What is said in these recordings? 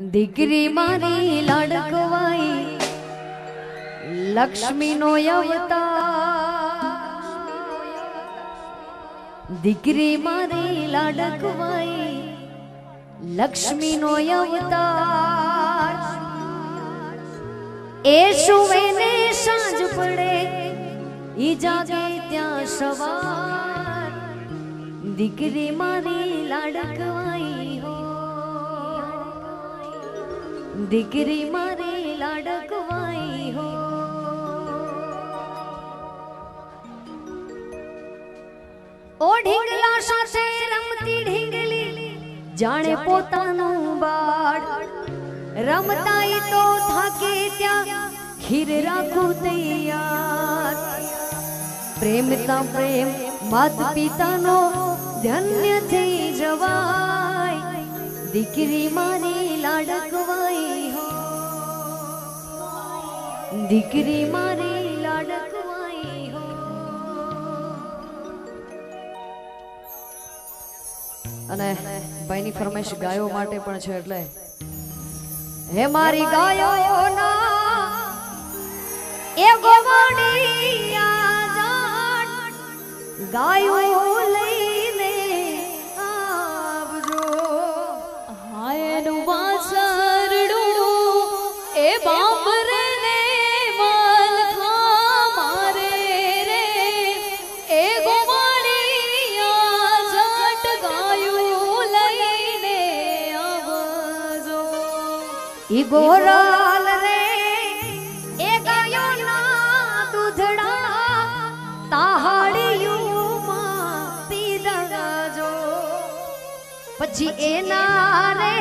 દીકરી મારી લાડકવાઈ, લક્ષ્મીનો અવતાર. દીકરી મારી લાડકવાઈ, લક્ષ્મીનો અવતાર. એ સુવે ને સાંજ પડે, ઈ જાગે ત્યાં સવાર. દીકરી મારી લાડકવાઈ હો. દીકરી મારી લાડકવાઈ હો. ઓ ઢીંગલા સાથે રમતી ઢીંગલી જાણે પોતાનું બાળ. રમતાય તો થાકે ત્યાં ખીર રાખું તૈયાર. પ્રેમતા પ્રેમ માત પિતાનો ધન્ય થઈ જવાય. દીકરી મારી લાડકવાઈ હો દીકરી મારી લાડકવાઈ હો. અને ભાઈની ફરમાઈશ ગાયો માટે પણ છે એટલે. હે મારી ગાયો ના એ ગોવડિયા ગાયો લઈને આવજો. બાંભરને ઈ ગોરાલ રે એ ગાયો ના દૂધડા તાહાડીયુમાં પીધા પછી એના રે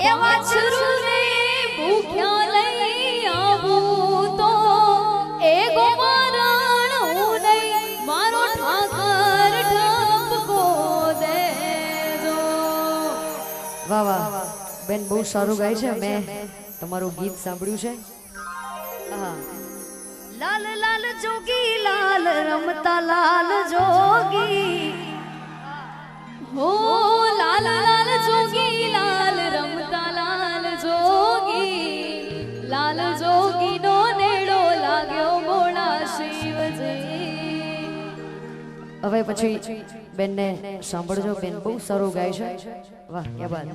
એ વાછરું વાછરુને ભૂખ્યા લઈ આવું તો. એ ગોવારણ હું નહીં મારો ઠાકર ઠપકો દેજો. વાહ વાહ. બેન બહુ સારું ગાય છે મેં. તમારું ગીત સાંભળ્યું છે. હા. લાલ લાલ જોગી લાલ રમતા લાલ જોગી. હવે પછી બેનને સાંભળજો બેન બહુ સારું ગાય છે. વાહ કે બાદ